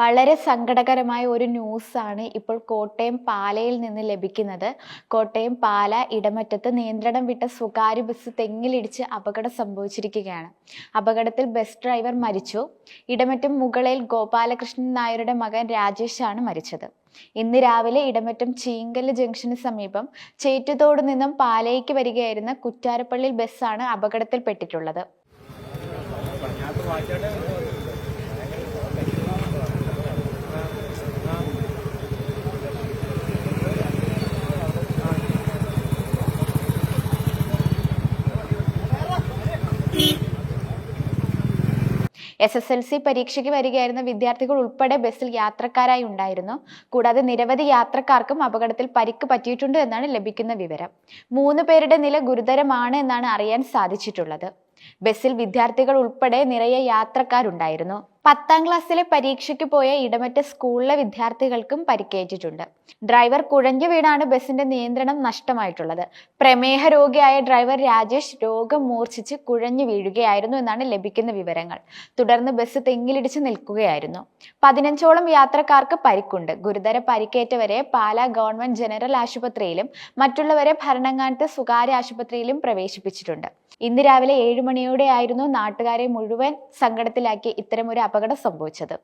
വളരെ സങ്കടകരമായ ഒരു ന്യൂസാണ് ഇപ്പോൾ കോട്ടയം പാലയിൽ നിന്ന് ലഭിക്കുന്നത്. കോട്ടയം പാല ഇടമറ്റത്ത് നിയന്ത്രണം വിട്ട സ്വകാര്യ ബസ് തെങ്ങിലിടിച്ച് അപകടം സംഭവിച്ചിരിക്കുകയാണ്. അപകടത്തിൽ ബസ് ഡ്രൈവർ മരിച്ചു. ഇടമറ്റം മുകളയിൽ ഗോപാലകൃഷ്ണൻ നായരുടെ മകൻ രാജേഷാണ് മരിച്ചത്. ഇന്ന് രാവിലെ ഇടമറ്റം ചീങ്കൽ ജംഗ്ഷന് സമീപം ചേറ്റുതോട് നിന്നും പാലയ്ക്ക് വരികയായിരുന്ന കുറ്റാരപ്പള്ളി ബസ്സാണ് അപകടത്തിൽപ്പെട്ടിട്ടുള്ളത്. എസ് എസ് എൽ സി പരീക്ഷയ്ക്ക് വരികയായിരുന്ന വിദ്യാർത്ഥികൾ ഉൾപ്പെടെ ബസ്സിൽ യാത്രക്കാരായി ഉണ്ടായിരുന്നു. കൂടാതെ നിരവധി യാത്രക്കാർക്കും അപകടത്തിൽ പരിക്ക് പറ്റിയിട്ടുണ്ട് എന്നാണ് ലഭിക്കുന്ന വിവരം. മൂന്ന് പേരുടെ നില ഗുരുതരമാണ് എന്നാണ് അറിയാൻ സാധിച്ചിട്ടുള്ളത്. ബസ്സിൽ വിദ്യാർത്ഥികൾ ഉൾപ്പെടെ നിറയെ യാത്രക്കാരുണ്ടായിരുന്നു. പത്താം ക്ലാസ്സിലെ പരീക്ഷയ്ക്ക് പോയ ഇടമറ്റ സ്കൂളിലെ വിദ്യാർത്ഥികൾക്കും പരിക്കേറ്റിട്ടുണ്ട്. ഡ്രൈവർ കുഴഞ്ഞു വീണാണ് ബസിന്റെ നിയന്ത്രണം നഷ്ടമായിട്ടുള്ളത്. പ്രമേഹ രോഗിയായ ഡ്രൈവർ രാജേഷ് രോഗം മൂർച്ഛിച്ച് കുഴഞ്ഞു വീഴുകയായിരുന്നു എന്നാണ് ലഭിക്കുന്ന വിവരങ്ങൾ. തുടർന്ന് ബസ് തെങ്ങിലിടിച്ച് നിൽക്കുകയായിരുന്നു. പതിനഞ്ചോളം യാത്രക്കാർക്ക് പരിക്കുണ്ട്. ഗുരുതര പരിക്കേറ്റവരെ പാലാ ഗവൺമെന്റ് ജനറൽ ആശുപത്രിയിലും മറ്റുള്ളവരെ ഭരണങ്ങാനത്ത് സ്വകാര്യ ആശുപത്രിയിലും പ്രവേശിപ്പിച്ചിട്ടുണ്ട്. ഇന്ന് രാവിലെ ഏഴ് മണിയോടെയായിരുന്നു നാട്ടുകാരെ മുഴുവൻ സങ്കടത്തിലാക്കി ഇത്തരമൊരു അപകടം സംഭവിച്ചത്